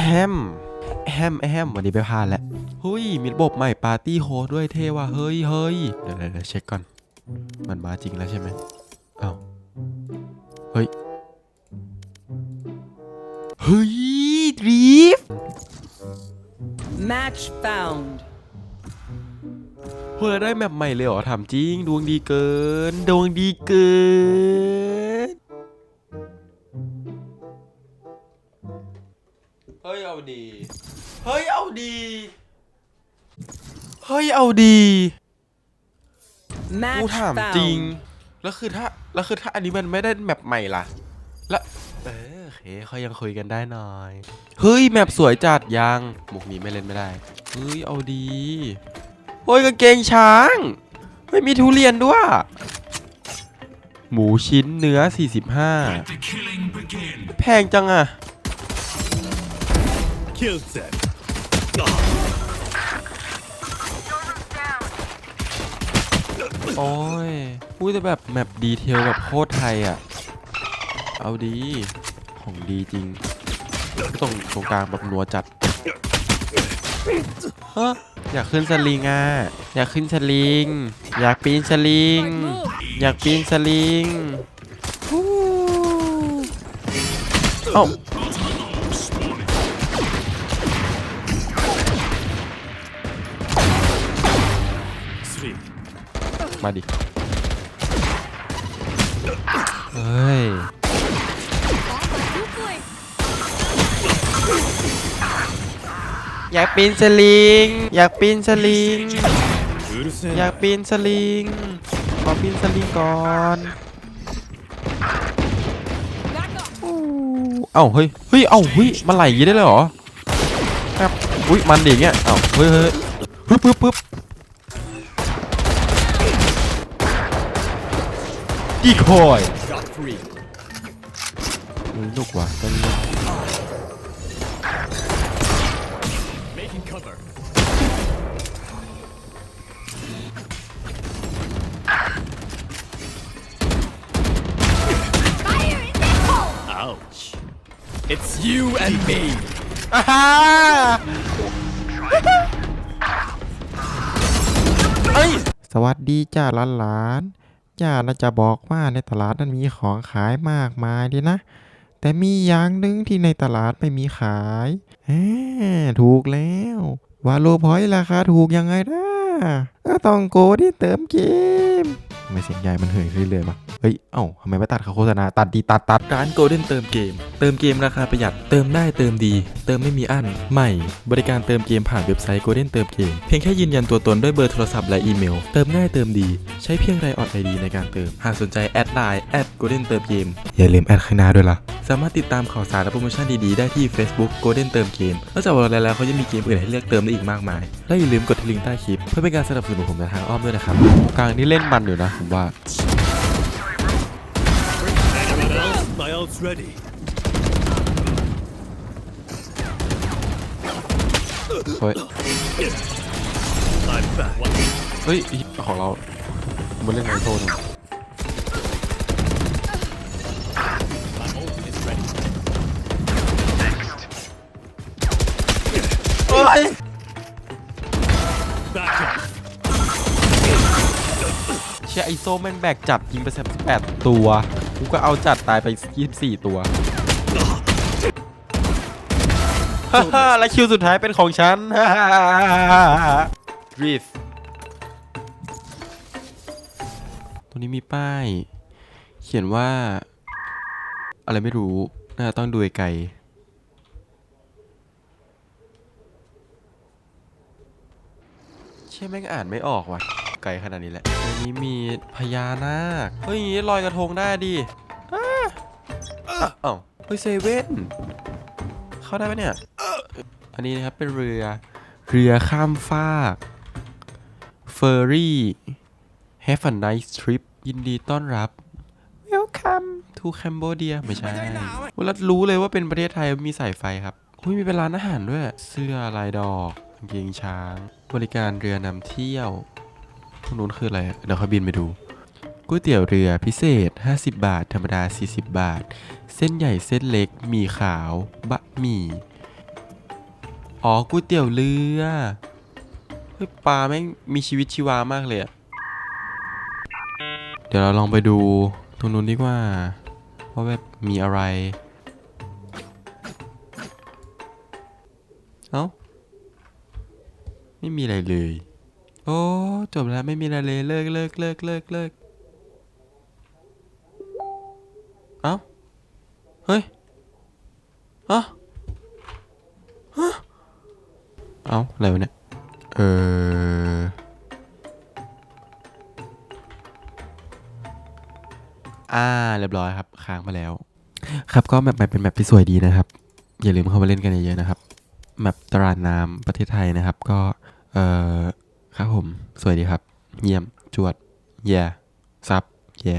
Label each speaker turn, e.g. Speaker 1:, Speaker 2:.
Speaker 1: แฮมแฮมแฮมวันนี้ไปพลาดแล้วเฮ้ยมีระบบใหม่ปาร์ตี้โฮสด้วยเท่ว่ะเฮ้ยเฮ้ยเดี๋ยวเดี๋ยวเดี๋ยวเช็คก่อน มันมาจริงแล้วใช่ไหมเอ้าเฮ้ยเฮ้ยดรีฟ
Speaker 2: Match found.
Speaker 1: เฮ้ยได้แมปใหม่เลยเหรอถามจริง ดวงดีเกิน ดวงดีเกิน ดี เฮ้ย เอาดีกู
Speaker 2: Match
Speaker 1: ถามจริง
Speaker 2: found.
Speaker 1: แล้วคือถ้า แล้วคือถ้าอันนี้มันไม่ได้แมปใหม่ล่ะ แล้วเออโอเคเขายังคุยกันได้หน่อย เฮ้ย แมปสวยจัดยังหมวกนี้ไม่เล่นไม่ได้ เฮ้ย เอาดีเฮ้ยกางเกงช้างเฮ้ยมีทุเรียนด้วย หมูชิ้นเนื้อ 45 แพงจังอะ
Speaker 3: Kill set.
Speaker 1: โอ้ยพูดแต่แบบแมปดีเทลแบบโคตรไทยอะเอาดี ของดีจริง ตรงตรงกลางแบบนัวจัดฮะอยากขึ้นสลิงอะ อยากขึ้นสลิง อยากปีนสลิง อยากปีนสลิงฮู้เอ้าาดิ เฮ้ย อยากปีนสลิง อยากปีนสลิง อยากปีนสลิง ขอปีนสลิงก่อนเอ้าเฮ้ย เฮ้ย เอ้าเฮ้ยมาไหลยีได้เลยเหรอ ครับ อุ้ยมันดิเงี้ย เอ้าเฮ้ยเฮ้ยปึ๊บปึ๊บปึ๊บ ดีคอย
Speaker 3: Got three.
Speaker 1: ลูกว่ะต้นนี้
Speaker 3: Making cover. Ouch. It's you and me.
Speaker 1: อ่าฮะเอ้ย
Speaker 4: สวัสดีจ้าหลานหลานๆ จ้าน่าจะบอกว่าในตลาดนั้นมีของขายมากมายดีนะ แต่มีอย่างหนึ่งที่ในตลาดไม่มีขายแหมถูกแล้ววาโลพอยต์ราคาถูกยังไงนะก็ต้องโกที่เติมเกมทำไม่เสียงใหญ่มันเหยเรื่อยๆปะเฮ้ย เอ้าทำไมไม่ตัดเขาโฆษณา ตัดดีตัดตัด
Speaker 5: ร้าน Golden เติมเกม เติมเกมราคาประหยัด เติมได้เติมดี เติมไม่มีอั้น ใหม่ บริการเติมเกมผ่านเว็บไซต์ Golden เติมเกม เพียงแค่ยืนยันตัวตนด้วยเบอร์โทรศัพท์และอีเมล เติมง่ายเติมดี ใช้เพียงไรออดไอดีในการเติม หากสนใจแอดไลน์แอด Golden เติมเกม
Speaker 4: อย่าลืมแอดข้างหน้าด้วยล่ะ
Speaker 5: สามารถติดตามข่าวสารและโปรโมชั่นดีๆ ได้ที่ Facebook Golden เติมเกม นอกจากวอลเลแล้วเขายังมีเกมอื่นให้เลือกเติมได้อีกมากมาย และอย่าลืมกดที่ลิงก์ใต้คลิปเพื่อเป็นการสนับสนุนผมในทางอ้อมด้วยนะครับ
Speaker 1: กลางนี่เล่นมันอยู่นะผมว่า
Speaker 3: Anyone else? My ult's ready.
Speaker 1: เฮ้ยเฮ้ยอีของเรามันเล่นไงโทษนะโอ้ยเชี่ยไอโซแม่งแบกจับยิงไปสิบแปดตัว กูก็เอาจัดตายไปยี่สิบสี่ตัว ฮ่าฮ่าและคิวสุดท้ายเป็นของฉันรีฟตรงนี้มีป้าย เขียนว่า อะไรไม่รู้ น่าจะต้องดูไกลเชี่ยแม่งอ่านไม่ออกว่ะ ไกลขนาดนี้แหละอันนี้มีพญานาค เฮ้ยอย่างงี้ลอยกระทงได้ดิอ้าเอ้าเฮ้ยเซเว่นเข้าได้ปะเนี่ย อันนี้นะครับเป็นเรือ เรือข้ามฟากเฟอร์รี่ Have a nice trip ยินดีต้อนรับ Welcome to Cambodia ไม่ใช่เวลารู้เลยว่าเป็นประเทศไทยมีสายไฟครับอุ้ยมีเป็นร้านอาหารด้วย เสื้อลายดอกกางเกงช้าง บริการเรือนำเที่ยวตรงนู้นคืออะไร เดี๋ยวเขาบินไปดูก๋วยเตี๋ยวเรือพิเศษ 50 บาท ธรรมดา 40 บาท เส้นใหญ่เส้นเล็ก หมี่ขาว บะหมี่ อ๋อก๋วยเตี๋ยวเรือเฮ้ยปลาแม่งมีชีวิตชีวามากเลยอะเดี๋ยวเราลองไปดูตรงนู้นดีกว่าว่าแบบมีอะไร เอ้า ไม่มีอะไรเลย โอ้ จบแล้วไม่มีอะไรเลยเลิกเลิกเลิกเลิกเลิกเอ้า เฮ้ยอ้าฮะ เอ้า อะไรวะเนี่ย เอออ่า เรียบร้อยครับค้างมาแล้ว ครับก็แมปใหม่เป็นแมปที่สวยดีนะครับ อย่าลืมเข้ามาเล่นกันเยอะๆนะครับแมปตลาดน้ำประเทศไทยนะครับ ก็ เออครับผม สวยดีครับ เยี่ยม จวด แย่ซับ แย่